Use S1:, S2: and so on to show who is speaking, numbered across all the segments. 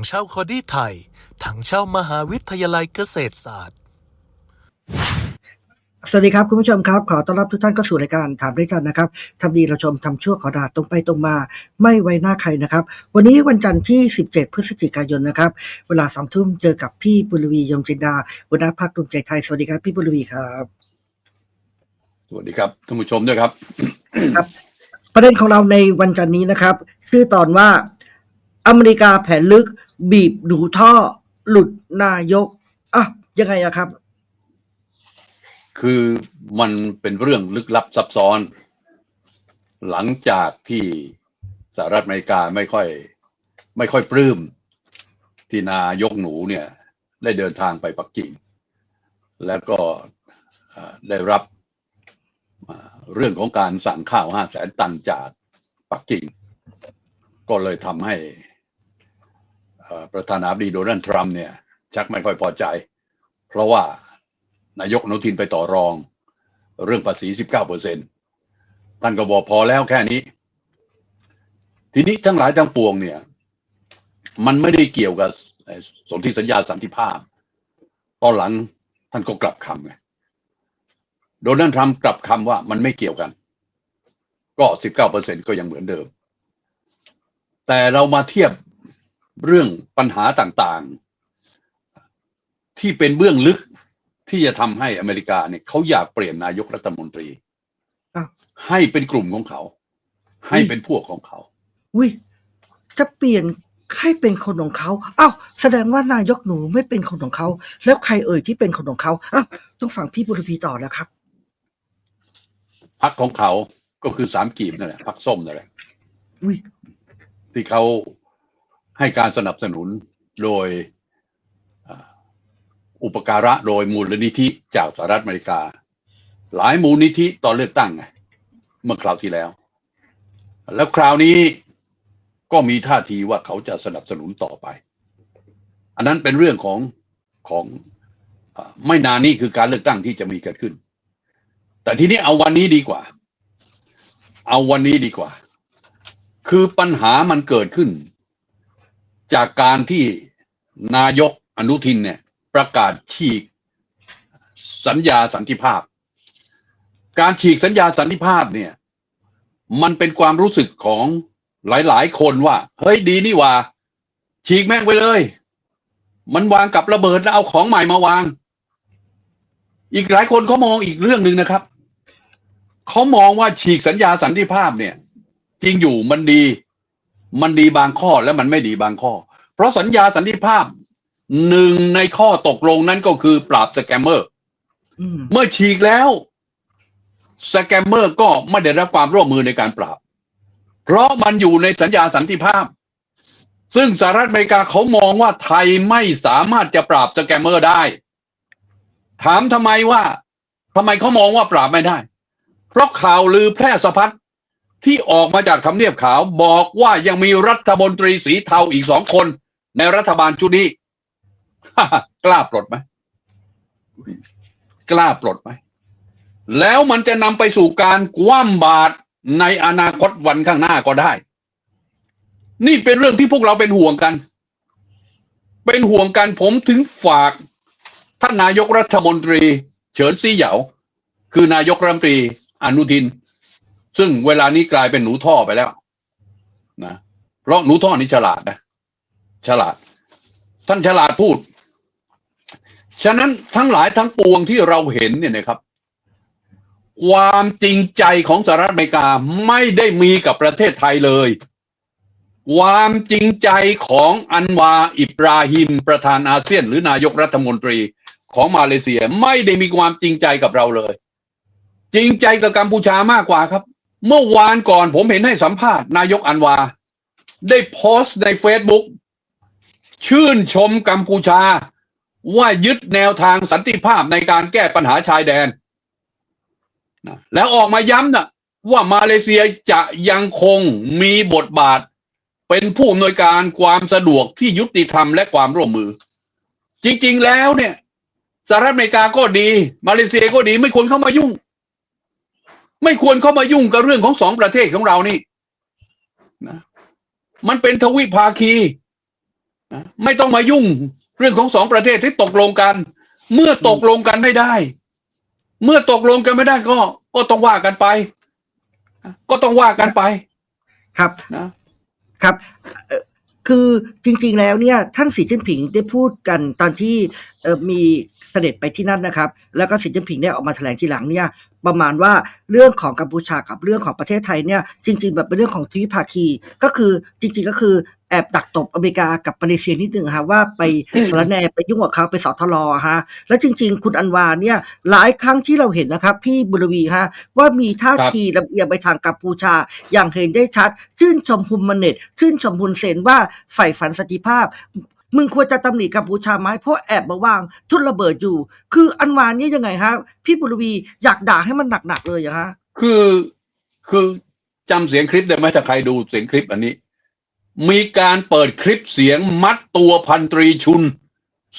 S1: งเช่าคอดี้ไทย ถังเช่ามหาวิทยาลัยเกษตรศาสตร์
S2: สวัสดีครับ คุณผู้ชมครับ ขอต้อนรับทุกท่านเข้าสู่รายการถามด้วยกันนะครับทำดีเราชมทำชั่วขอด่าตรงไปตรงมา ไม่ไว้หน้าใครนะครับ วันนี้วันจันทร์ที่ 17 พฤศจิกายนนะครับ เวลาสองทุ่มเจอกับพี่บุรวียมจินดาหัวหน้าพรรคภูมิใจไทยสวัสดีครับพี่บุรวีครับ
S3: สวัสดีครับท่านผู้ชมด้วยครับ
S2: ครับ ประเด็นของเราในวันจันทร์นี้นะครับ ชื่อตอนว่า อเมริกาแผนลึก บีบดูท่อ หลุดนายกอะยังไงอะครับ
S3: คือมันเป็นเรื่องลึกลับซับซ้อน หลังจากที่สหรัฐอเมริกาไม่ค่อย ไม่ค่อยปลื้มที่นายกหนูเนี่ย ได้เดินทางไปปักกิ่ง แล้วก็ได้รับเรื่องของการสั่งข้าวห้าแสนตันจากปักกิ่ง ก็เลยทำให้ ประธานาธิบดีโดนัลด์ทรัมป์เนี่ยชักไม่ค่อยพอใจ เพราะว่านายกนุทินไปต่อรอง เรื่องภาษี 19เปอร์เซ็นท่านก็บอกพอแล้วแค่นี้ ทีนี้ทั้งหลายทั้งปวงเนี่ย มันไม่ได้เกี่ยวกับสนธิสัญญาสันติภาพ ตอนหลังท่านก็กลับคำไงโดนัลด์ทรัมป์กลับคำว่ามันไม่เกี่ยวกัน ก็ 19เปอร์เซ็นก็ยังเหมือนเดิม แต่เรามาเทียบ เรื่องปัญหาต่างๆ ที่เป็นเบื้องลึกที่จะทำให้อเมริกาเนี่ยเขาอยากเปลี่ยนนายกรัฐมนตรี
S2: อ้าว
S3: ให้เป็นกลุ่มของเขา ให้เป็นพวกของเขา
S2: อุ้ยจะเปลี่ยนให้เป็นคนของเขาอ้าวแสดงว่านายกหนูไม่เป็นคนของเขา แล้วใครเอ่ยที่เป็นคนของเขาอ้าวต้องฟังพี่บุรพีต่อแล้วครับ
S3: พักของเขาก็คือสามกีบนั่นแหละพักส้มนั่นแหละ
S2: อุ้ย
S3: ที่เขา ให้การสนับสนุนโดยอุปการะโดยมูลนิธิจากสหรัฐอเมริกา หลายมูลนิธิตอนเลือกตั้งไงเมื่อคราวที่แล้ว แล้วคราวนี้ก็มีท่าทีว่าเขาจะสนับสนุนต่อไป อันนั้นเป็นเรื่องของของไม่นานนี้คือการเลือกตั้งที่จะมีเกิดขึ้น แต่ทีนี้เอาวันนี้ดีกว่า เอาวันนี้ดีกว่า คือปัญหามันเกิดขึ้น จากการที่นายกอนุทินเนี่ยประกาศฉีกสัญญาสันติภาพ การฉีกสัญญาสันติภาพเนี่ย มันเป็นความรู้สึกของหลาย ๆ คนว่า เฮ้ยดีนี่ว่า ฉีกแม่งไปเลย มันวางกับระเบิดแล้วเอาของใหม่มาวาง อีกหลายคนเขามองอีกเรื่องหนึ่งนะครับเขามองว่าฉีกสัญญาสันติภาพเนี่ย จริงอยู่มันดี มันดีบางข้อและมันไม่ดีบางข้อ เพราะสัญญาสันติภาพหนึ่งในข้อตกลงนั้นก็คือปราบสแกมเมอร์
S2: อืม
S3: เมื่อฉีกแล้วสแกมเมอร์ก็ไม่ได้รับความร่วมมือในการปราบ เพราะมันอยู่ในสัญญาสันติภาพ ซึ่งสหรัฐอเมริกาเขามองว่าไทยไม่สามารถจะปราบสแกมเมอร์ได้ ถามทำไมว่าทำไมเขามองว่าปราบไม่ได้ เพราะข่าวลือแพร่สะพัด ที่ออกมาจากทำเนียบขาวบอกว่ายังมีรัฐมนตรีสีเทาอีกสองคน ในรัฐบาลชุดนี้ กล้าปลดไหมกล้าปลดไหมแล้วมันจะนำไปสู่การคว่ำบาตรในอนาคตวันข้างหน้าก็ได้ นี่เป็นเรื่องที่พวกเราเป็นห่วงกัน เป็นห่วงกันผมถึงฝากท่านนายกรัฐมนตรี เฉินซี่เหยา คือนายกรัฐมนตรีอนุทิน ซึ่งเวลานี้กลายเป็นหนูท่อไปแล้ว นะเพราะหนูท่อนี่ฉลาดนะฉลาด ท่านฉลาดพูด ฉะนั้นทั้งหลายทั้งปวงที่เราเห็นเนี่ยนะครับ ความจริงใจของสหรัฐอเมริกาไม่ได้มีกับประเทศไทยเลย ความจริงใจของอันวาอิบราฮิมประธานอาเซียน หรือนายกรัฐมนตรีของมาเลเซียไม่ได้มีความจริงใจกับเราเลย จริงใจกับกัมพูชามากกว่าครับ เมื่อวานก่อนผมเห็นให้สัมภาษณ์นายกอันวา ได้โพสต์ในเฟซบุ๊กชื่นชมกัมพูชา ว่ายึดแนวทางสันติภาพในการแก้ปัญหาชายแดนนะแล้วออกมาย้ำนะว่ามาเลเซียจะยังคงมีบทบาท เป็นผู้อำนวยการความสะดวกที่ยุติธรรมและความร่วมมือ จริง ๆ แล้วเนี่ยสหรัฐอเมริกาก็ดี มาเลเซียก็ดีไม่ควรเข้ามายุ่ง ไม่ควรเข้ามายุ่งกับเรื่องของสองประเทศของเรานี่นะมันเป็นทวิภาคีนะไม่ต้องมายุ่งเรื่องของสองประเทศที่ตกลงกัน เมื่อตกลงกันไม่ได้ เมื่อตกลงกันไม่ได้ก็ ก็ต้องว่ากันไป ก็ต้องว่ากันไป
S2: ครับ
S3: นะ
S2: ครับเอ่อ คือจริง ๆ แล้วเนี่ยท่านสีจิ้นผิงได้พูดกันตอนที่มีเสด็จไปที่นั่นนะครับ แล้วก็สีจิ้นผิงเนี่ยออกมาแถลงทีหลังเนี่ยประมาณว่าเรื่องของกัมพูชากับเรื่องของประเทศไทยเนี่ยจริง ๆ แบบเป็นเรื่องของทวิภาคีก็คือจริง ๆ ก็คือ แอบดักตบอเมริกากับมาเลเซียนิดนึงฮะว่าไปสารแหนไปยุ่งกับเขาไปสอทลฮะแล้วจริง ๆ คุณอันวาเนี่ยหลายครั้งที่เราเห็นนะครับ พี่บุรวีฮะว่ามีท่าทีลำเอียงไปทางกัมพูชา อย่างเห็นได้ชัด ชื่นชมฮุมมันเน็ตชื่นชมฮุนเซนว่าใฝ่ฝันสันติภาพมึงควรจะตำหนิกัมพูชาไหมเพราะแอบมาวางทุนระเบิดอยู่ คืออันวานเนี่ยยังไงฮะพี่บุรวีอยากด่าให้มันหนักๆเลยเหรอะฮะ
S3: คือคือจำเสียงคลิปได้ไหมถ้าใครดูเสียงคลิปอันนี้ มีการเปิดคลิปเสียงมัดตัวพันตรีชุน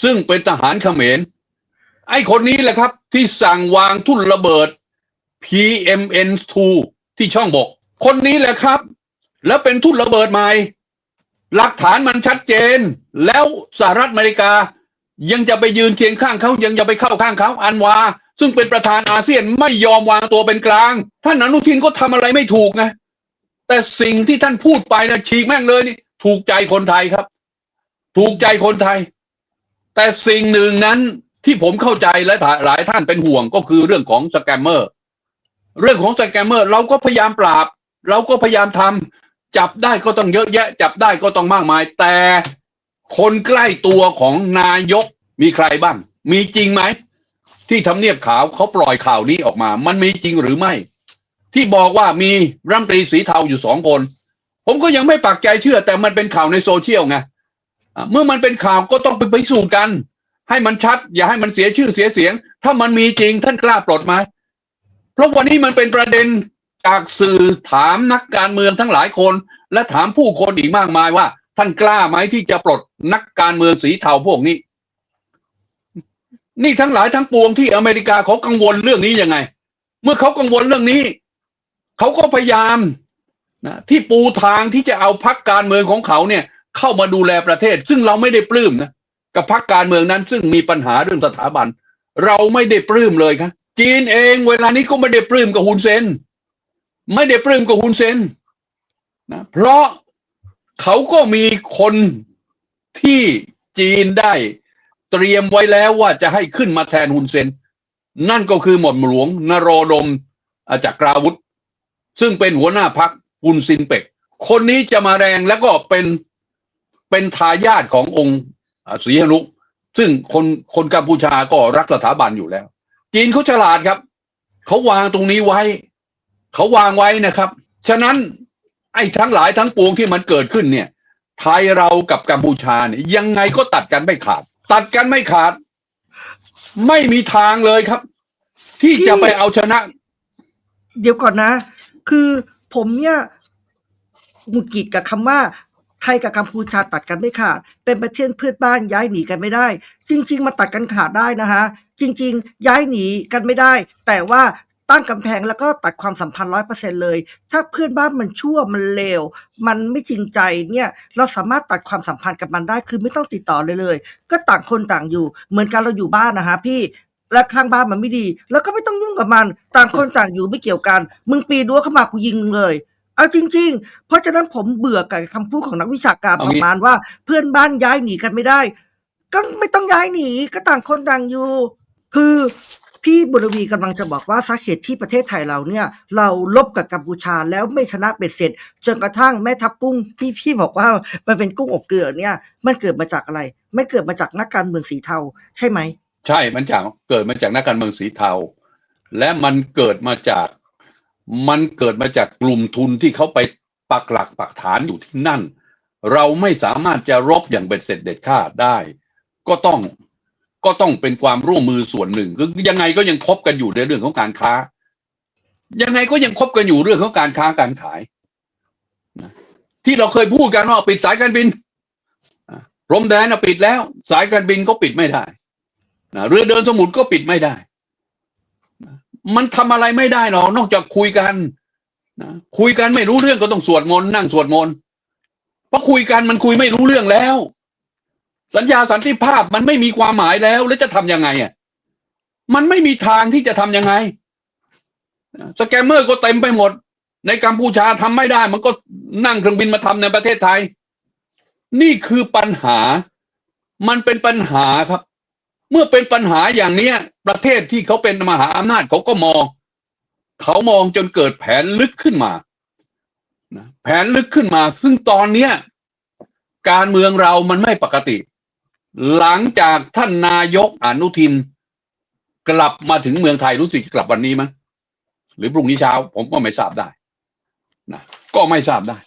S3: ซึ่งเป็นทหารเขมร ไอ้คนนี้แหละครับที่สั่งวางทุ่นระเบิด PMN2 ที่ช่องบก คนนี้แหละครับ แล้วเป็นทุ่นระเบิดใหม่ หลักฐานมันชัดเจน แล้วสหรัฐอเมริกา ยังจะไปยืนเคียงข้างเขายังจะไปเข้าข้างเขาอันวา ซึ่งเป็นประธานอาเซียนไม่ยอมวางตัวเป็นกลาง ท่านอนุทินก็ทำอะไรไม่ถูกนะ แต่สิ่งที่ท่านพูดไปนะฉีกแม่งเลยนี่ ถูกใจคนไทยครับ ถูกใจคนไทย แต่สิ่งหนึ่งนั้นที่ผมเข้าใจและหลายท่านเป็นห่วงก็คือเรื่องของสแกมเมอร์ เรื่องของสแกมเมอร์เราก็พยายามปราบ เราก็พยายามทำจับได้ก็ต้องเยอะแยะ จับได้ก็ต้องมากมาย แต่คนใกล้ตัวของนายกมีใครบ้าง มีจริงไหม ที่ทำเนียบขาวเขาปล่อยข่าวนี้ออกมา มันมีจริงหรือไม่ ที่บอกว่ามีรัฐมนตรีสีเทาอยู่สองคน ผมก็ยังไม่ปักใจเชื่อ แต่มันเป็นข่าวในโซเชียลไงเมื่อมันเป็นข่าวก็ต้องไปพิสูจน์กัน ให้มันชัด อย่าให้มันเสียชื่อเสียเสียง ถ้ามันมีจริงท่านกล้าปลดไหมเพราะวันนี้มันเป็นประเด็นจากสื่อถามนักการเมืองทั้งหลายคน และถามผู้คนอีกมากมายว่า ท่านกล้าไหมที่จะปลดนักการเมืองสีเทาพวกนี้ นี่ทั้งหลายทั้งปวงที่อเมริกาเขากังวลเรื่องนี้ยังไง เมื่อเขากังวลเรื่องนี้ เขาก็พยายามนะที่ปูทางที่จะเอาพักการเมืองของเขาเนี่ย เข้ามาดูแลประเทศ ซึ่งเราไม่ได้ปลื้มนะกับพักการเมืองนั้น ซึ่งมีปัญหาเรื่องสถาบัน เราไม่ได้ปลื้มเลยครับจีนเองเวลานี้ก็ไม่ได้ปลื้มกับฮุนเซนไม่ได้ปลื้มกับฮุนเซนนะเพราะเขาก็มีคนที่จีนได้เตรียมไว้แล้วว่าจะให้ขึ้นมาแทนฮุนเซน นั่นก็คือหม่อมหลวงนโรดมอ่ากราวุธ ซึ่งเป็นหัวหน้าพักฮุนซินเป็ก คนนี้จะมาแรงแล้วก็เป็นเป็นทายาทขององค์ศรีหนุซึ่งคนคนกัมพูชาก็รักสถาบันอยู่แล้ว จีนเขาฉลาดครับ เขาวางตรงนี้ไว้ เขาวางไว้นะครับ ฉะนั้นไอ้ทั้งหลายทั้งปวงที่มันเกิดขึ้นเนี่ย ไทยเรากับกัมพูชาเนี่ยยังไงก็ตัดกันไม่ขาด ตัดกันไม่ขาด ไม่มีทางเลยครับ ที่จะไปเอาชนะ
S2: เดี๋ยวก่อนนะ คือผมเนี่ยหงุดหงิดกับคำว่าไทยกับกัมพูชาตัดกันไม่ขาด เป็นประเทศเพื่อนบ้านย้ายหนีกันไม่ได้ จริง ๆ มาตัดกันขาดได้นะฮะ จริง ๆ ย้ายหนีกันไม่ได้ แต่ว่าตั้งกำแพงแล้วก็ตัดความสัมพันธ์ร้อยเปอร์เซ็นเลย ถ้าเพื่อนบ้านมันชั่วมันเลว มันไม่จริงใจเนี่ย เราสามารถตัดความสัมพันธ์กับมันได้ คือไม่ต้องติดต่อเลยเลย ก็ต่างคนต่างอยู่ เหมือนกันเราอยู่บ้านนะฮะพี่ และข้างบ้านมันไม่ดี แล้วก็ไม่ต้องยุ่งกับมัน ต่างคนต่างอยู่ไม่เกี่ยวกัน มึงปีนรั้วเข้ามากูยิงมึงเลย เอาจริง ๆ เพราะฉะนั้นผมเบื่อกับคำพูดของนักวิชาการประมาณว่า เพื่อนบ้านย้ายหนีกันไม่ได้ ก็ไม่ต้องย้ายหนีก็ต่างคนต่างอยู่ คือพี่บุรวีกำลังจะบอกว่าสาเหตุที่ประเทศไทยเราเนี่ย เราลบกับกัมพูชาแล้วไม่ชนะเป็ดเสร็จ จนกระทั่งแม่ทัพกุ้งที่พี่บอกว่ามันเป็นกุ้งอบเกลือเนี่ย มันเกิดมาจากอะไร มันเกิดมาจากนักการเมืองสีเทา ใช่ไหม
S3: ใช่มันจากเกิดมาจากนักการเมืองสีเทา และมันเกิดมาจากมันเกิดมาจากกลุ่มทุนที่เขาไปปักหลักปักฐานอยู่ที่นั่น เราไม่สามารถจะรบอย่างเบ็ดเสร็จเด็ดขาดได้ ก็ต้องก็ต้องเป็นความร่วมมือส่วนหนึ่งคือยังไงก็ยังคบกันอยู่ในเรื่องของการค้า ยังไงก็ยังคบกันอยู่เรื่องของการค้าการขายนะที่เราเคยพูดกันว่าปิดสายการบินอะพรมแดนนะปิดแล้ว สายการบินก็ปิดไม่ได้ นะเรือเดินสมุทรก็ปิดไม่ได้นะมันทำอะไรไม่ได้หรอกนอกจากคุยกันนะคุยกันไม่รู้เรื่องก็ต้องสวดมนต์นั่งสวดมนต์เพราะคุยกันมันคุยไม่รู้เรื่องแล้ว สัญญาสันติภาพมันไม่มีความหมายแล้ว แล้วจะทำยังไงอะมันไม่มีทางที่จะทำยังไงสแกมเมอร์ก็เต็มไปหมด ในกัมพูชาทำไม่ได้ มันก็นั่งเครื่องบินมาทำในประเทศไทย นี่คือปัญหา มันเป็นปัญหาครับ เมื่อเป็นปัญหาอย่างเนี้ย ประเทศที่เขาเป็นมหาอำนาจเขาก็มอง เขามองจนเกิดแผนลึกขึ้นมาแผนลึกขึ้นมา ซึ่งตอนเนี้ยการเมืองเรามันไม่ปกติ หลังจากท่านนายกอนุทิน กลับมาถึงเมืองไทยรู้สึกกลับวันนี้มั้งหรือพรุ่งนี้เช้า ผมก็ไม่ทราบได้นะก็ไม่ทราบได้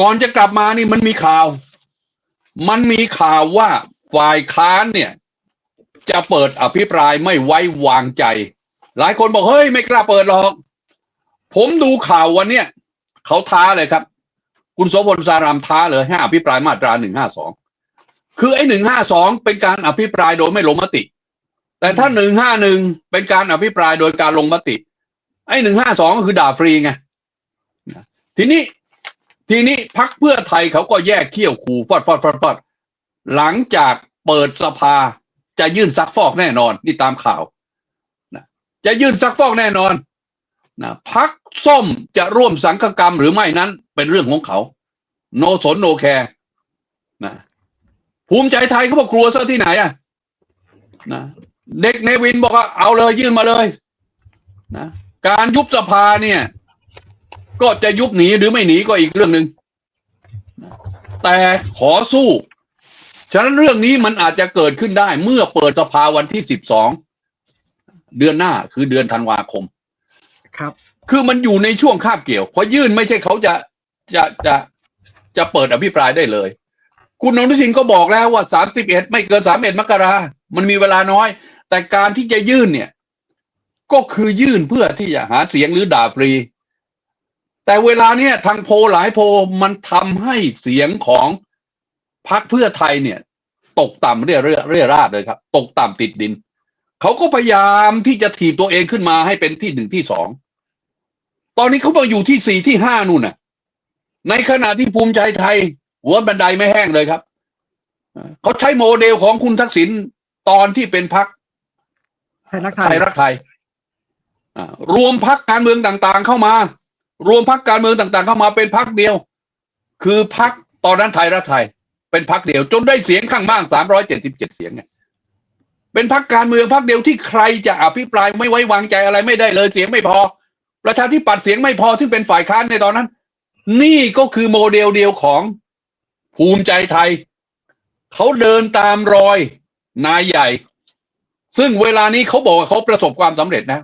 S3: ก่อนจะกลับมานี่มันมีข่าว มันมีข่าวว่าฝ่ายค้านเนี่ย จะเปิดอภิปรายไม่ไว้วางใจ หลายคนบอกเฮ้ยไม่กล้าเปิดหรอก ผมดูข่าววันเนี้ยเขาท้าเลยครับ คุณโสพลสารามท้าเลยให้อภิปรายมาตราหนึ่งห้าสองคือไอ้หนึ่งห้าสองเป็นการอภิปรายโดยไม่ลงมติ แต่ถ้าหนึ่งห้าหนึ่งเป็นการอภิปรายโดยการลงมติ ไอ้หนึ่งห้าสองก็คือด่าฟรีไงทีนี้ทีนี้พักเพื่อไทยเขาก็แยกเขี้ยวขู่ฟอดฟอดฟอดฟอดหลังจากเปิดสภา จะยื่นซักฟอกแน่นอน นี่ตามข่าวนะจะยื่นซักฟอกแน่นอนนะพักส้มจะร่วมสังฆกรรมหรือไม่นั้น เป็นเรื่องของเขา โนสนโนแคร์นะภูมิใจไทยเขาบอกกลัวซะที่ไหนอะนะเด็กเนวินบอกว่าเอาเลยยื่นมาเลยนะการยุบสภาเนี่ย ก็จะยุบหนีหรือไม่หนีก็อีกเรื่องหนึ่งแต่ขอสู้ ฉะนั้นเรื่องนี้มันอาจจะเกิดขึ้นได้เมื่อเปิดสภาวันที่สิบสองเดือนหน้าคือเดือนธันวาคม
S2: ครับ
S3: คือมันอยู่ในช่วงคาบเกี่ยวพอยื่นไม่ใช่เขาจะจะจะจะเปิดอภิปรายได้เลย คุณอนุทินก็บอกแล้วว่าสามสิบเอ็ดไม่เกินสามเอ็ดมกรา มันมีเวลาน้อย แต่การที่จะยื่นเนี่ย ก็คือยื่นเพื่อที่จะหาเสียงหรือด่าฟรี แต่เวลาเนี้ยทางโพลหลายโพลมันทำให้เสียงของ พรรคเพื่อไทยเนี่ย ตกต่ำเรื่อยเรื่อยเรื่อยราดเลยครับ ตกต่ำติดดิน เขาก็พยายามที่จะถีบตัวเองขึ้นมาให้เป็นที่หนึ่งที่สองตอนนี้เขาบอกอยู่ที่สี่ที่ห้านู่นน่ะ ในขณะที่ภูมิใจไทย หัวบันไดไม่แห้งเลยครับเอ่อเขาใช้โมเดลของคุณทักษิณตอนที่เป็นพัก
S2: ไทยรักไท
S3: ไท
S2: ย
S3: ยรักไทยอ่ารวมพักการเมืองต่างๆเข้ามา รวมพักการเมืองต่างๆ เข้ามาเป็นพักเดียว คือพักตอนนั้นไทยรักไทย เป็นพักเดียว จนได้เสียงข้างมากสามร้อยเจ็ดสิบเจ็ดเสียงไงเป็นพักการเมืองพักเดียวที่ใครจะอภิปรายไม่ไว้วางใจอะไรไม่ได้เลยเสียงไม่พอ ประชาธิปัตย์เสียงไม่พอซึ่งเป็นฝ่ายค้านในตอนนั้น นี่ก็คือโมเดลเดียวของภูมิใจไทย เขาเดินตามรอยนายใหญ่ ซึ่งเวลานี้เขาบอกเขาประสบความสำเร็จนะ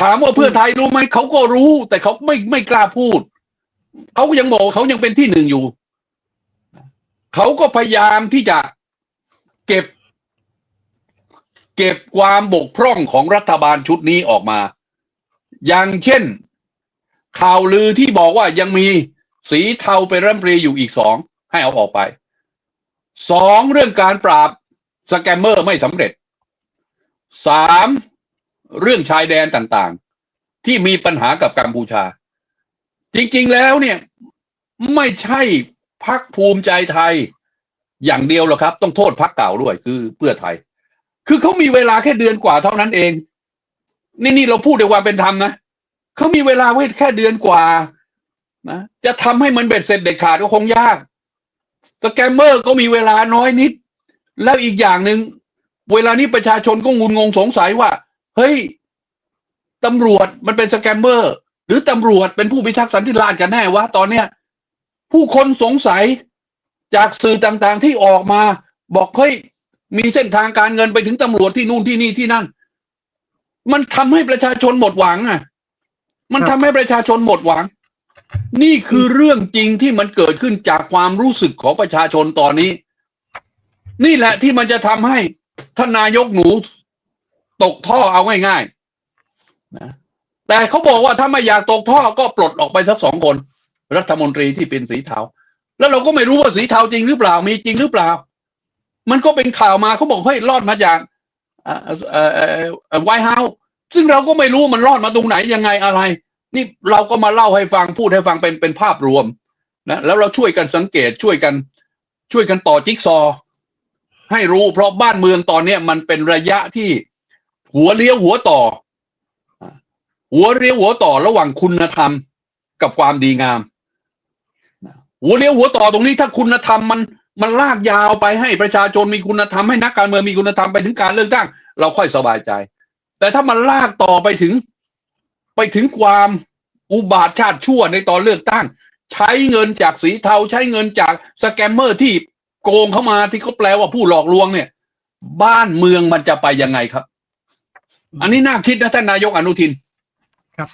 S3: ถามว่าเพื่อไทยรู้ไหมเขาก็รู้ แต่เขาไม่ไม่กล้าพูด เขาก็ยังบอกเขายังเป็นที่หนึ่งอยู่ เขาก็พยายามที่จะเก็บ เก็บความบกพร่องของรัฐบาลชุดนี้ออกมา อย่างเช่น ข่าวลือที่บอกว่ายังมีสีเทาเป็นรัฐมนตรีอยู่อีกสองให้เอาออกไปสองเรื่องการปราบสแกมเมอร์ไม่สำเร็จสามเรื่องชายแดนต่างๆ ที่มีปัญหากับกัมพูชา จริงๆแล้วเนี่ย ไม่ใช่ พักภูมิใจไทย อย่างเดียวหรอครับ ต้องโทษพักเก่าด้วยคือเพื่อไทย คือเขามีเวลาแค่เดือนกว่าเท่านั้นเอง นี่นี่เราพูดด้วยความเป็นธรรมนะเขามีเวลาไว้แค่เดือนกว่านะจะทำให้มันเบ็ดเสร็จเด็ดขาดก็คงยาก สแกมเมอร์ก็มีเวลาน้อยนิด แล้วอีกอย่างหนึ่งเวลานี้ประชาชนก็งุนงงสงสัยว่า เฮ้ยตำรวจมันเป็นสแกมเมอร์ หรือตำรวจเป็นผู้พิทักษ์สันติราษฎร์กันแน่วะตอนเนี้ย ผู้คนสงสัยจากสื่อต่างๆที่ออกมา บอกเฮ้ยมีเส้นทางการเงินไปถึงตำรวจที่นู่นที่นี่ที่นั่น มันทำให้ประชาชนหมดหวังอะ มันทำให้ประชาชนหมดหวัง นี่คือเรื่องจริงที่มันเกิดขึ้นจากความรู้สึกของประชาชนตอนนี้ นี่แหละที่มันจะทำให้ท่านนายกหนู ตกท่อเอาง่ายๆนะแต่เขาบอกว่าถ้าไม่อยากตกท่อก็ปลดออกไปสักสองคน รัฐมนตรีที่เป็นสีเทาแล้วเราก็ไม่รู้ว่าสีเทาจริงหรือเปล่ามีจริงหรือเปล่า มันก็เป็นข่าวมาเขาบอกให้ยรอดมาจากไวท์เฮาส์ซึ่งเราก็ไม่รู้มันรอดมาตรงไหนยังไงอะไร นี่เราก็มาเล่าให้ฟังพูดให้ฟังเป็นเป็นภาพรวมนะแล้วเราช่วยกันสังเกตช่วยกัน ช่วยกันต่อจิ๊กซอว์ให้รู้เพราะบ้านเมืองตอนเนี้ยมันเป็นระยะที่หัวเลี้ยวหัวต่อ หัวเลี้ยวหัวต่อระหว่างคุณธรรมกับความดีงาม หัวเลี้ยวหัวต่อตรงนี้ถ้าคุณธรรมมันมันลากยาวไปให้ประชาชนมีคุณธรรมให้นักการเมืองมีคุณธรรมไปถึงการเลือกตั้ง เราค่อยสบายใจ แต่ถ้ามันลากต่อไปถึง ไปถึงความอุบาทชาติชั่วในตอนเลือกตั้ง ใช้เงินจากสีเทาใช้เงินจากสแกมเมอร์ที่โกงเข้ามาที่เขาแปลว่าผู้หลอกลวงเนี่ย บ้านเมืองมันจะไปยังไงครับ อันนี้น่าคิดนะท่านนายกอนุทินครั
S4: บ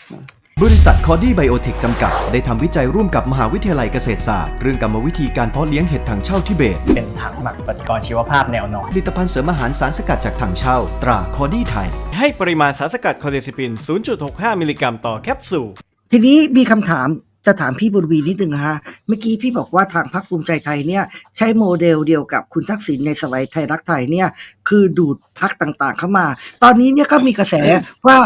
S4: ริษัทคอดี้ไบโอเทคจำกัด ได้ทำวิจัยร่วมกับมหาวิทยาลัยเกษตรศาสตร์ เรื่องกรรมวิธีการเพาะเลี้ยงเห็ดถังเช่าทิเบต
S5: เป็นถังหมักปฏิกรณ์ชีวภาพแนวนอน
S4: ผลิตภัณฑ์เสริมอาหารสารสกัดจากถังเช่า ตราคอดี้ไทย
S6: ให้ปริมาณสารสกัดคอเดซิปิน 0.65 มิลลิกรัมต่อแคปซูล
S2: ทีนี้มีคำถามจะถามพี่บุญวีนิดนึงนะฮะ เมื่อกี้พี่บอกว่าทางพรรคภูมิใจไทยเนี่ยใช้โมเดลเดียวกับคุณทักษิณในสมัยไทยรักไทยเนี่ยคือดูดพรรคต่างๆเข้ามา ตอนนี้เนี่ยก็มีกระแสว่า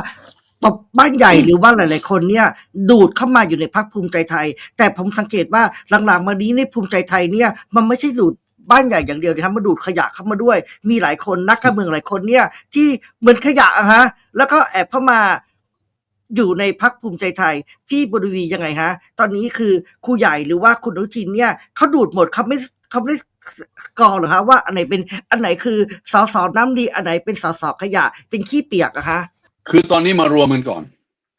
S2: ตบบ้านใหญ่หรือว่าหลาย ๆ คนเนี่ยดูดเข้ามาอยู่ในพรรคภูมิใจไทย แต่ผมสังเกตว่าหลังๆมานี้ในภูมิใจไทยเนี่ยมันไม่ใช่ดูดบ้านใหญ่อย่างเดียวนะครับมาดูดขยะเข้ามาด้วย มีหลายคนนักการเมืองหลายคนเนี่ยที่เหมือนขยะอะฮะ แล้วก็แอบเข้ามาอยู่ในพักภูมิใจไทยพี่บุรวียังไงฮะ ตอนนี้คือครูใหญ่หรือว่าคุณอนุทินเนี่ยเขาดูดหมดเขาไม่เขาไม่กอร์เหรอฮะว่าอันไหนเป็นอันไหนคือสอสอน้ำดีอันไหนเป็นสอสอขยะเป็นขี้เปียกอะฮะ
S3: คือตอนนี้มารวมกันก่อน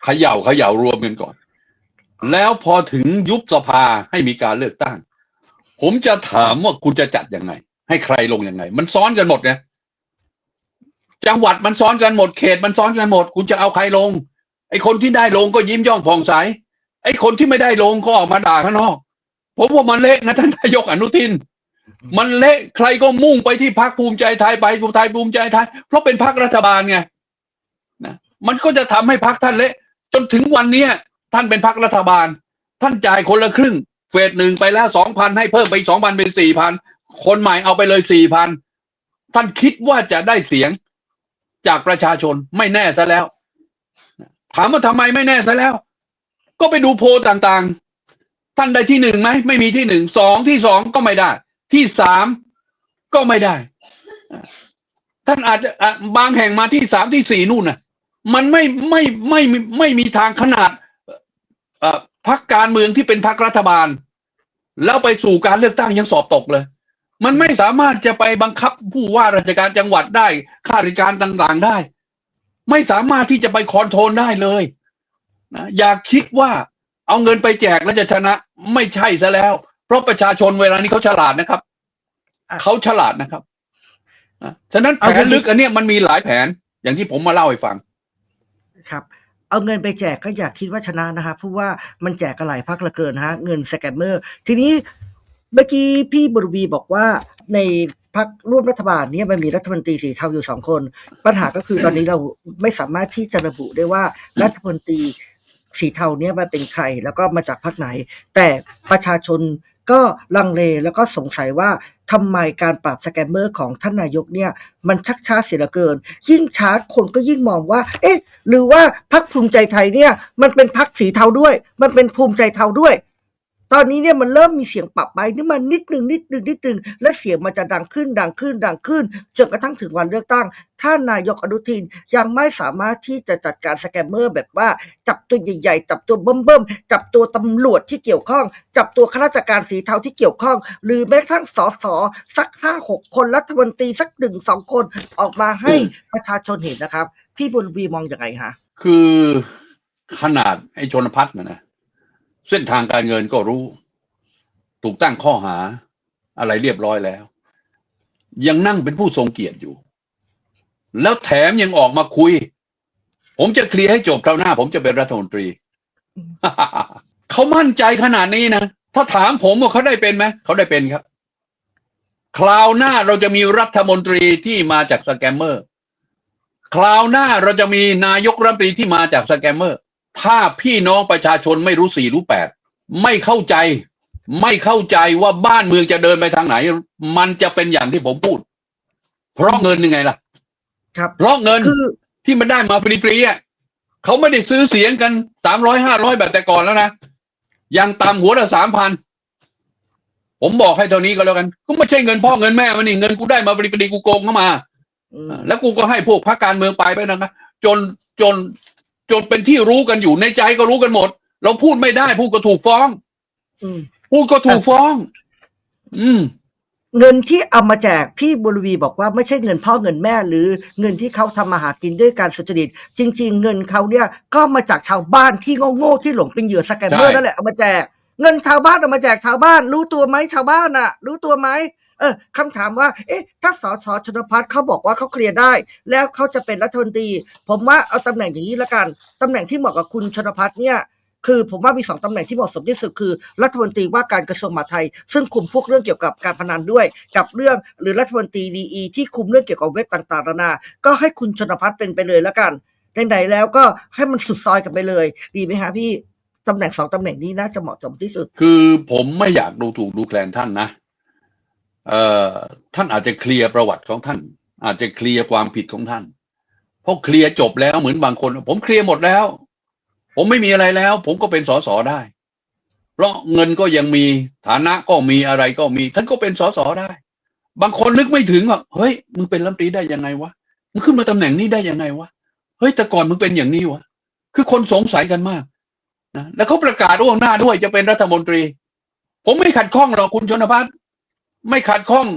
S3: เขย่าเขย่ารวมกันก่อน แล้วพอถึงยุบสภาให้มีการเลือกตั้ง ผมจะถามว่าคุณจะจัดยังไง ให้ใครลงยังไง มันซ้อนกันหมดไงจังหวัดมันซ้อนกันหมดเขตมันซ้อนกันหมด คุณจะเอาใครลง ไอ้คนที่ได้ลงก็ยิ้มย่องผ่องใสไอ้คนที่ไม่ได้ลงก็ออกมาด่าข้างนอกผมว่ามันเละนะท่านนายกอนุทิน มันเละใครก็มุ่งไปที่พักภูมิใจไทยไปภูมิไทยภูมิใจไทย เพราะเป็นพักรัฐบาลไง มันก็จะทำให้พักท่านเละจนถึงวันเนี้ยท่านเป็นพักรัฐบาล ท่านจ่ายคนละครึ่ง เฟสหนึ่งไปแล้วสองพันให้เพิ่มไปสองพันเป็นสี่พันคนใหม่เอาไปเลยสี่พันท่านคิดว่าจะได้เสียงจากประชาชนไม่แน่ซะแล้ว ถามว่าทำไมไม่แน่ซะแล้ว ก็ไปดูโพลต่างๆ ท่านได้ที่หนึ่งไหมไม่มีที่หนึ่งสองที่สองก็ไม่ได้ ที่สามก็ไม่ได้ ท่านอาจจะอะบางแห่งมาที่สามที่สี่นู่นน่ะ มันไม่ไม่ไม่ไม่ไม่มีทางขนาดเอ่อพักการเมืองที่เป็นพักรัฐบาล แล้วไปสู่การเลือกตั้งยังสอบตกเลย มันไม่สามารถจะไปบังคับผู้ว่าราชการจังหวัดได้ข้าราชการต่างๆได้ ไม่สามารถที่จะไปคอนโทรลได้เลยนะอย่าคิดว่าเอาเงินไปแจกแล้วจะชนะไม่ใช่ซะแล้ว เพราะประชาชนเวลานี้เขาฉลาดนะครับ
S2: อะ
S3: เขาฉลาดนะครับนะฉะนั้นแผ
S2: เอาเงิ
S3: น
S2: น
S3: ลึกอันเนี้ยมันมีหลายแผนอย่างที่ผมมาเล่าให้ฟัง
S2: ครับเอาเงินไปแจกก็อยากคิดว่าชนะนะฮะเพราะว่ามันแจกกันหลายพักลือเกินฮะเงินสแกมเมอร์ ทีนี้เมื่อกี้พี่บุรวีบอกว่าในพักร่วมรัฐบาลเนี่ยมันมีรัฐมนตรีสีเทาอยู่สองคน ปัญหาก็คือตอนนี้เราไม่สามารถที่จะระบุได้ว่ารัฐมนตรีสีเทาเนี่ยมันเป็นใครแล้วก็มาจากพรรคไหน แต่ประชาชนก็ลังเลแล้วก็สงสัยว่า ทำไมการปราบสแกมเมอร์ของท่านนายกเนี่ย มันชักช้าเสียเหลือเกิน ยิ่งช้าคนก็ยิ่งมองว่า เอ๊ะ หรือว่าพรรคภูมิใจไทยเนี่ย มันเป็นพรรคสีเทาด้วย มันเป็นภูมิใจเทาด้วย ตอนนี้เนี่ยมันเริ่มมีเสียงปรับไปนี่มันนิดหนึ่งนิดหนึ่งนิดหนึ่งและเสียงมันจะดังขึ้นดังขึ้นดังขึ้นจนกระทั่งถึงวันเลือกตั้งท่านนายกอนุทินยังไม่สามารถที่จะจัดการสแกมเมอร์แบบว่า จับตัวใหญ่ๆ จับตัวเบิ่มๆ จับตัวตำรวจที่เกี่ยวข้อง จับตัวข้าราชการสีเทาที่เกี่ยวข้อง หรือแม้กระทั่งสสสักห้าหกคนรัฐมนตรีสักหนึ่งสองคนออกมาให้ประชาชนเห็นนะครับ พี่บุญวีมองอย่างไงฮะ
S3: คือขนาดไอ้ชนพัฒน์นะนะ เส้นทางการเงินก็รู้ ถูกตั้งข้อหาอะไรเรียบร้อยแล้ว ยังนั่งเป็นผู้ทรงเกียรติอยู่ แล้วแถมยังออกมาคุย ผมจะเคลียร์ให้จบคราวหน้า ผมจะเป็นรัฐมนตรีเขามั่นใจขนาดนี้นะ ถ้าถามผมว่าเขาได้เป็นไหมเขาได้เป็นครับ คราวหน้าเราจะมีรัฐมนตรีที่มาจากสแกมเมอร์ คราวหน้าเราจะมีนายกรัฐมนตรีที่มาจากสแกมเมอร์ ถ้าพี่น้องประชาชนไม่รู้สี่รู้แปดไม่เข้าใจ ไม่เข้าใจว่าบ้านเมืองจะเดินไปทางไหน มันจะเป็นอย่างที่ผมพูด เพราะเงินยังไงล่ะ
S2: ครับ
S3: เพราะเงิน
S2: คือ
S3: ที่มันได้มาฟรีๆอะเขาไม่ได้ซื้อเสียงกันสามร้อยห้าร้อยแบบแต่ก่อนแล้วนะยังตามหัวละสามพันผผมบอกให้เท่านี้ก็แล้วกัน ก็ไม่ใช่เงินพ่อเงินแม่มันนี่เงินกูได้มาบริกดีกูโกงเข้ามา
S2: อืม
S3: แล้วกูก็ให้พวกพรรคการเมืองไปไปนะครับจนจน จนเป็นที่รู้กันอยู่ในใจก็รู้กันหมด เราพูดไม่ได้พูดก็ถูกฟ้อง
S2: อืม
S3: พูดก็ถูกฟ้อง อืม
S2: เงินที่เอามาแจกพี่บุรวีบอกว่าไม่ใช่เงินพ่อเงินแม่ หรือเงินที่เขาทำมาหากินด้วยการสุจริต จริง ๆ เงินเขาเนี่ย ก็มาจากชาวบ้านที่โง่ๆที่หลงเป็นเหยื่อสแกมเมอร์
S3: ใช่
S2: นั่นแหละเอามาแจกเงินชาวบ้านเอามาแจกชาวบ้าน รู้ตัวไหมชาวบ้านน่ะ รู้ตัวไหมเออคำถามว่า เอ๊ะ ถ้าสสชนพัฒน์เขาบอกว่าเขาเคลียร์ได้ แล้วเขาจะเป็นรัฐมนตรี ผมว่าเอาตำแหน่งอย่างนี้ละกันตำแหน่งที่เหมาะกับคุณชนพัฒน์เนี่ยคือผมว่ามีสองตำแหน่งที่เหมาะสมที่สุดคือ รัฐมนตรีว่าการกระทรวงมหาดไทย ซึ่งคุมพวกเรื่องเกี่ยวกับการพนันด้วย กับเรื่องหรือรัฐมนตรีดีที่คุมเรื่องเกี่ยวกับเว็บต่างๆนานา ก็ให้คุณชนพัฒน์เป็นไปเลยล้วกันไหนๆแล้วก็ให้มันสุดซอยกันไปเลย ดีไหมฮะพี่ตำแหน่งสองตำแหน่งนี้น่าจะเหมาะสมที่สุด
S3: คือผมไม่อยากดูถูกดูแคลนท่านนะ ท่านอาจจะเคลียร์ประวัติของท่าน อาจจะเคลียร์ความผิดของท่านเพราะเคลียร์จบแล้วเหมือนบางคน ผมเคลียร์หมดแล้ว ผมไม่มีอะไรแล้ว ผมก็เป็นสสได้ เพราะเงินก็ยังมีฐานะก็มีอะไรก็มีท่านก็เป็นสสได้ บางคนนึกไม่ถึงว่าเฮ้ยมึงเป็นรัฐมนตรีได้ยังไงวะมึงขึ้นมาตำแหน่งนี้ได้ยังไงวะเฮ้ยแต่ก่อนมึงเป็นอย่างนี้วะคือคนสงสัยกันมากนะแล้วเขาประกาศล่วงหน้าด้วยจะเป็นรัฐมนตรี ผมไม่ขัดข้องหรอกคุณชนพัฒน์ ไม่ขัดข้อง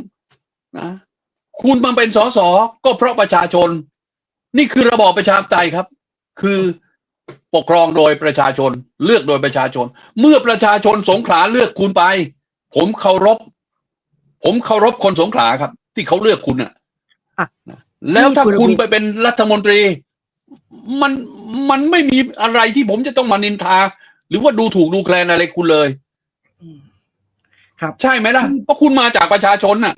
S3: นะคุณมาเป็นสสก็เพราะประชาชน นี่คือระบอบประชาธิปไตยครับ คือปกครองโดยประชาชน เลือกโดยประชาชน เมื่อประชาชนสงขลาเลือกคุณไป ผมเคารพ ผมเคารพคนสงขลาครับ ที่เขาเลือกคุณน่ะ
S2: อะ
S3: นะแล้วถ้า
S2: นี่คุณ
S3: คุณ
S2: ระวี
S3: ไปเป็นรัฐมนตรี มันมันไม่มีอะไรที่ผมจะต้องมานินทา หรือว่าดูถูกดูแคลนอะไรคุณเลย
S2: อืม ครับ
S3: ใช่ไหมล่ะเพราะคุณมาจากประชาชนน่ะ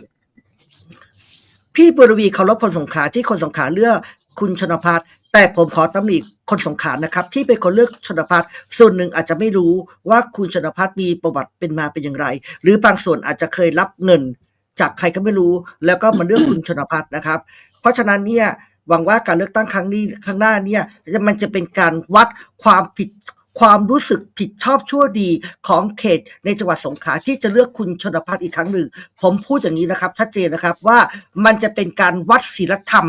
S2: พี่บุรวีเคารพคนสงขลาที่คนสงขลาเลือกคุณชนพัฒน์แต่ผมขอตำหนิคนสงขลานะครับ ที่เป็นคนเลือกชนพัฒน์ส่วนหนึ่งอาจจะไม่รู้ว่าคุณชนพัฒน์มีประวัติเป็นมาเป็นอย่างไร หรือบางส่วนอาจจะเคยรับเงิน จากใครก็ไม่รู้ แล้วก็มาเลือกคุณชนพัฒน์นะครับ เพราะฉะนั้นเนี่ยหวังว่าการเลือกตั้งครั้งนี้ข้างหน้าเนี่ยมันจะเป็นการวัดความผิด ความรู้สึกผิดชอบชั่วดีของเขตในจังหวัดสงขลาที่จะเลือกคุณชนพัฒน์อีกครั้งหนึ่ง ผมพูดอย่างนี้นะครับชัดเจนนะครับว่ามันจะเป็นการวัดศีลธรรม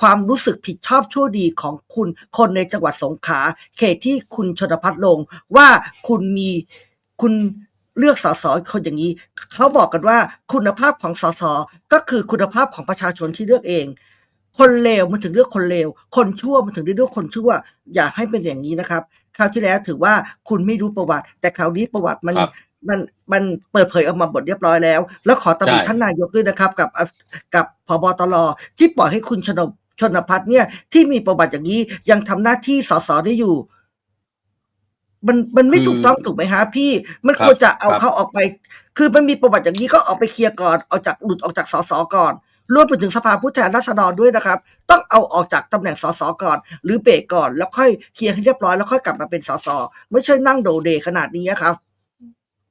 S2: ความรู้สึกผิดชอบชั่วดีของคุณคนในจังหวัดสงขลาเขตที่คุณชนพัฒน์ลง ว่าคุณมีคุณเลือกสสคนอย่างนี้ เขาบอกกันว่าคุณภาพของสสก็คือคุณภาพของประชาชนที่เลือกเอง คนเลวมันถึงเลือกคนเลวคนชั่วมันถึงได้เลือกคนชั่ว อย่าให้เป็นอย่างนี้นะครับ คราวที่แล้วถือว่าคุณไม่รู้ประวัติ แต่คราวนี้ประวัติมัน
S3: ครับ
S2: มันมันเปิดเผยออกมาหมดเรียบร้อยแล้ว แล้วขอตำหนิ
S3: ใช่
S2: ท่านนายกด้วยนะครับ กับกับพบตรที่ปล่อยให้คุณชนชนพัฒน์เนี่ยที่มีประวัติอย่างนี้ยังทำหน้าที่สสได้อยู่ มันมันไม่
S3: คือ
S2: ถูกต้องถูกไหมฮะพี่มัน
S3: ครับ
S2: ควรจะเอา
S3: ครับ
S2: เขาออกไป คือมันมีประวัติอย่างนี้ก็ออกไปเคลียร์ก่อนเอาจากหลุดออกจากสสก่อน รวมไปถึงสภาผู้แทนราษฎรด้วยนะครับ ต้องเอาออกจากตำแหน่งสสก่อน หรือเบรกก่อน แล้วค่อยเคลียร์ให้เรียบร้อยแล้วค่อยกลับมาเป็นสสไม่ใช่นั่งโดเดขนาดนี้ครับ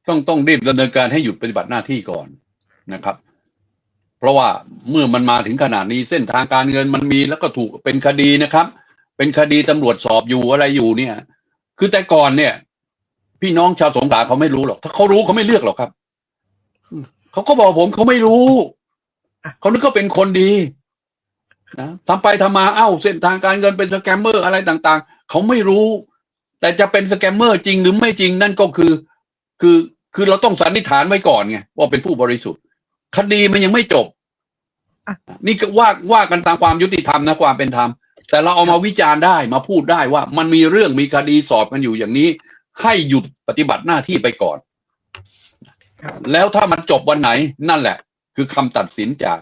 S3: ต้องต้องรีบดำเนินการให้หยุดปฏิบัติหน้าที่ก่อนนะครับ เพราะว่าเมื่อมันมาถึงขนาดนี้เส้นทางการเงินมันมีแล้วก็ถูกเป็นคดีนะครับ เป็นคดีตำรวจสอบอยู่อะไรอยู่เนี่ย คือแต่ก่อนเนี่ย พี่น้องชาวสงขลาเขาไม่รู้หรอก ถ้าเขารู้เขาไม่เลือกหรอกครับเขาก็บอกผมเขาไม่รู้ เขานึกเขาเป็นคนดีนะทำไปทำมาเอ้า เส้นทางการเงินเป็นสแกมเมอร์อะไรต่างๆ เขาไม่รู้ แต่จะเป็นสแกมเมอร์จริงหรือไม่จริงนั่นก็คือ คือคือเราต้องสันนิษฐานไว้ก่อนไงว่าเป็นผู้บริสุทธิ์ คดีมันยังไม่จบ
S2: อะ
S3: นี่ก็ว่าว่ากันตามความยุติธรรมนะความเป็นธรรม แต่เราเอามาวิจารณ์ได้มาพูดได้ว่ามันมีเรื่องมีคดีสอบกันอยู่อย่างนี้ ให้หยุดปฏิบัติหน้าที่ไปก่อน
S2: ครับ
S3: แล้วถ้ามันจบวันไหนนั่นแหละ คือคำตัดสินจาก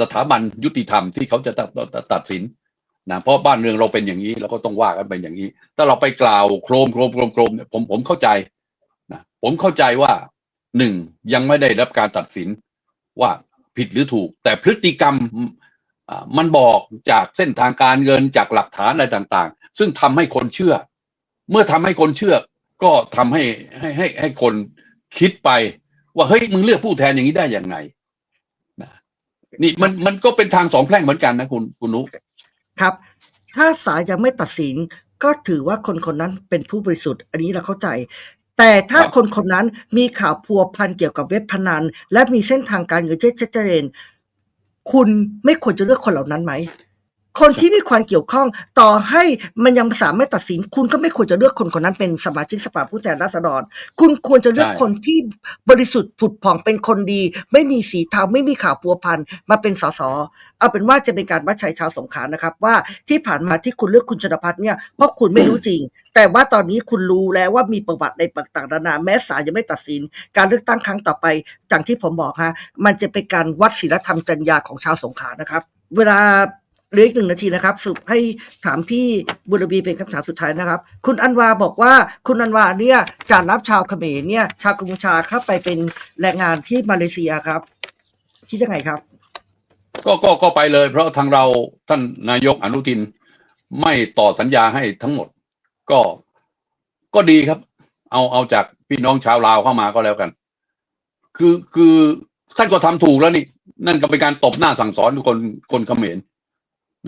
S3: สถาบันยุติธรรมที่เขาจะตัดตัดตัดสินนะเพราะบ้านเมืองเราเป็นอย่างนี้เราก็ต้องว่ากันเป็นอย่างนี้ ถ้าเราไปกล่าวโครมโครมโครมโครมเนี่ยผมผมเข้าใจนะผมเข้าใจว่าหนึ่งยังไม่ได้รับการตัดสินว่าผิดหรือถูก แต่พฤติกรรมมันบอกจากเส้นทางการเงินจากหลักฐานอะไรต่างๆ ซึ่งทำให้คนเชื่อ เมื่อทำให้คนเชื่อ ก็ทำให้ให้ให้ให้คนคิดไปว่าเฮ้ยมึงเลือกผู้แทนอย่างนี้ได้ยังไง นี่มันมันก็เป็นทางสองแพร่งเหมือนกันนะคุณคุณนุ
S2: ครับ ถ้าศาลยังไม่ตัดสินก็ถือว่าคนคนนั้นเป็นผู้บริสุทธิ์ อันนี้เราเข้าใจ แต่ถ้า
S3: ครับ
S2: คนคนนั้นมีข่าวพัวพันเกี่ยวกับเว็บพนัน และมีเส้นทางการเงินที่ชัดเจนคุณไม่ควรจะเลือกคนเหล่านั้นไหม คนที่มีความเกี่ยวข้องต่อให้มันยังสามารถตัดสิน คุณก็ไม่ควรจะเลือกคนคนนั้นเป็นสมาชิกสภาผู้แทนราษฎร คุณควรจะเลือก
S3: ใช่
S2: คนที่บริสุทธิ์ผุดผ่องเป็นคนดี ไม่มีสีเทาไม่มีข่าวพัวพันมาเป็นสสเอาเป็นว่าจะเป็นการวัดชัยชาวสงขลานะครับ ว่าที่ผ่านมาที่คุณเลือกคุณชนพัฒน์เนี่ยเพราะคุณไม่รู้จริง แต่ว่าตอนนี้คุณรู้แล้วว่ามีประวัติในต่างๆนานาแม้ศาลยังไม่ตัดสิน การเลือกตั้งครั้งต่อไปอย่างที่ผมบอกฮะมันจะเป็นการวัดศีลธรรมจรรยาของชาวสงขลานะครับ เวลา เหลืออีกหนึ่งนาทีนะครับสรุปให้ถามพี่บุรบีเป็นคำถามสุดท้ายนะครับ คุณอันวาบอกว่าคุณอันวาเนี่ยจะรับชาวเขมรเนี่ย ชาวกัมพูชาเข้าไปเป็นแรงงานที่มาเลเซียครับคิดยังไงครับ
S3: ก็ก็ก็ไปเลย เพราะทางเราท่านนายกอนุทินไม่ต่อสัญญาให้ทั้งหมด ก็ก็ดีครับ เอาเอาจากพี่น้องชาวลาวเข้ามาก็แล้วกัน คือคือท่านก็ทำถูกแล้วนี่ นั่นก็เป็นการตบหน้าสั่งสอนคนคนเขมร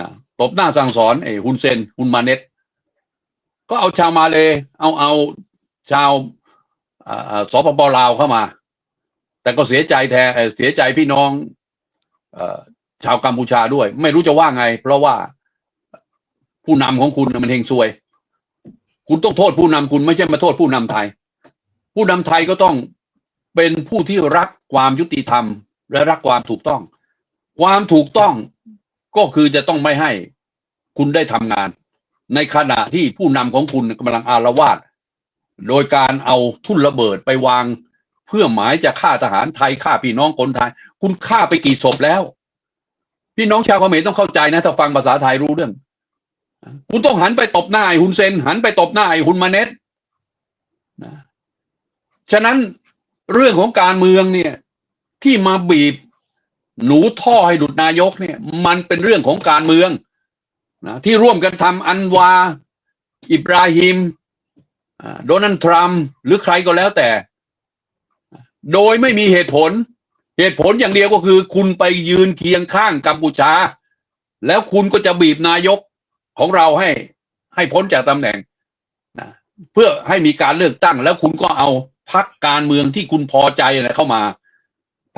S3: นะตบหน้าสั่งสอนไอ้ฮุนเซนฮุนมาเน็ตก็เอาชาวมาเลยเอาเอาชาวอ่าอ่าสปปลาวเข้ามา แต่ก็เสียใจแทนเสียใจพี่น้องอชาวกัมพูชาด้วย ไม่รู้จะว่าไง เพราะว่าผู้นำของคุณมันเฮงซวย คุณต้องโทษผู้นำคุณไม่ใช่มาโทษผู้นำไทย ผู้นำไทยก็ต้องเป็นผู้ที่รักความยุติธรรม และรักความถูกต้อง ความถูกต้อง ก็คือจะต้องไม่ให้คุณได้ทำงาน ในขณะที่ผู้นำของคุณกำลังอารวาสโดยการเอาทุ่นระเบิดไปวาง เพื่อหมายจะฆ่าทหารไทยฆ่าพี่น้องคนไทย คุณฆ่าไปกี่ศพแล้ว พี่น้องชาวเขมรต้องเข้าใจนะ ถ้าฟังภาษาไทยรู้เรื่อง คุณต้องหันไปตบหน้าไอ้ฮุนเซน หันไปตบหน้าไอ้ฮุนมาเน็ตนะฉะนั้นเรื่องของการเมืองเนี่ย ที่มาบีบ หนูท่อให้ดุดนายกเนี่ย มันเป็นเรื่องของการเมืองนะที่ร่วมกันทำอันวา อิบราฮิมโดนัลด์ทรัมป์หรือใครก็แล้วแต่ โดยไม่มีเหตุผล เหตุผลอย่างเดียวก็คือ คุณไปยืนเคียงข้างกัมพูชา แล้วคุณก็จะบีบนายกของเราให้ ให้พ้นจากตำแหน่งนะเพื่อให้มีการเลือกตั้ง แล้วคุณก็เอาพักการเมืองที่คุณพอใจนะเข้ามา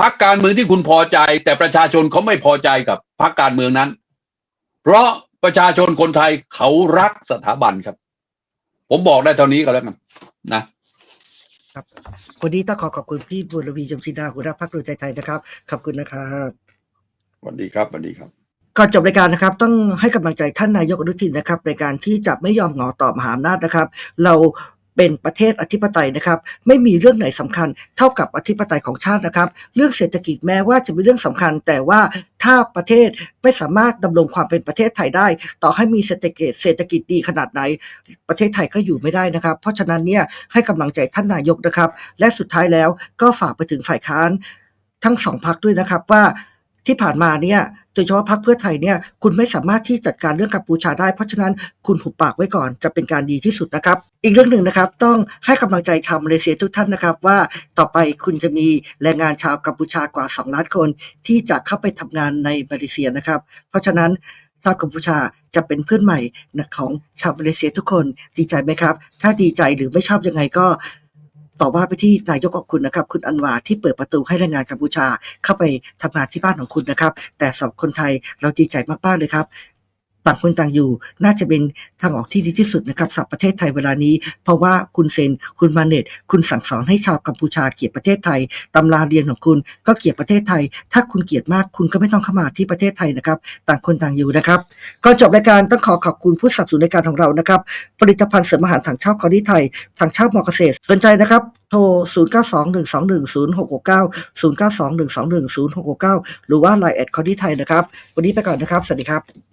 S3: พักการเมืองที่คุณพอใจ แต่ประชาชนเขาไม่พอใจกับพักการเมืองนั้น เพราะประชาชนคนไทยเขารักสถาบันครับ ผมบอกได้เท่านี้ก็แล้วกันนะ
S2: วันนี้ต้องขอขอบคุณพี่บุรวีจงศิดาหัวหน้าพรรครวมใจไทยนะครับ ขอบคุณนะครับ
S3: สวัสดีครับสวัสดีครับ
S2: ก่อนจบรายการนะครับ ต้องให้กำลังใจท่านนายกอนุทินนะครับในการที่จะไม่ยอมหงอต่อมหาอำนาจนะครับ เรา เป็นประเทศอธิปไตยนะครับ ไม่มีเรื่องไหนสำคัญเท่ากับอธิปไตยของชาตินะครับ เรื่องเศรษฐกิจแม้ว่าจะเป็นเรื่องสำคัญ แต่ว่าถ้าประเทศไม่สามารถดำรงความเป็นประเทศไทยได้ ต่อให้มีเศรษฐกิจเศรษฐกิจดีขนาดไหน ประเทศไทยก็อยู่ไม่ได้นะครับ เพราะฉะนั้นเนี่ยให้กำลังใจท่านนายกนะครับ และสุดท้ายแล้วก็ฝากไปถึงฝ่ายค้านทั้งสองพักด้วยนะครับว่าที่ผ่านมาเนี่ย โดยเฉพาะพรรคเพื่อไทยเนี่ยคุณไม่สามารถที่จัดการเรื่องกัมพูชาได้ เพราะฉะนั้นคุณหุบปากไว้ก่อนจะเป็นการดีที่สุดนะครับ อีกเรื่องหนึ่งนะครับ ต้องให้กำลังใจชาวมาเลเซียทุกท่านนะครับ ว่าต่อไปคุณจะมีแรงงานชาวกัมพูชากว่า 2 ล้านคน ที่จะเข้าไปทำงานในมาเลเซียนะครับ เพราะฉะนั้นชาวกัมพูชาจะเป็นเพื่อนใหม่ของชาวมาเลเซียทุกคนดีใจไหมครับ ถ้าดีใจหรือไม่ชอบยังไงก็ ต่อว่าไปที่นายกของคุณนะครับ คุณอันวาที่เปิดประตูให้แรงงานกัมพูชาเข้าไปทำงานที่บ้านของคุณนะครับ แต่สำหรับคนไทยเราดีใจมากๆเลยครับ ต่างคนต่างอยู่ น่าจะเป็นทางออกที่ดีที่สุดนะครับสำหรับประเทศไทยเวลานี้ เพราะว่าคุณเซน คุณมาเนตคุณสั่งสอนให้ชาวกัมพูชาเกลียดประเทศไทยตำราเรียนของคุณก็เกลียดประเทศไทย ถ้าคุณเกลียดมากคุณก็ไม่ต้องเข้ามาที่ประเทศไทยนะครับ ต่างคนต่างอยู่นะครับก่อนจบรายการต้องขอขอบคุณผู้สนับสนุนรายการของเรานะครับ ผลิตภัณฑ์เสริมอาหารถังเช่าคอดี้ไทยถังเช่ามอเกษตรสนใจนะครับโทร 0 9 2 1 2 1 0 6 6 9 0 9 2 1 2 1 0 6 6 9 หรือว่า Line แอดคอดี้ไทยนะครับ วันนี้ไปก่อนนะครับ สวัสดีครับ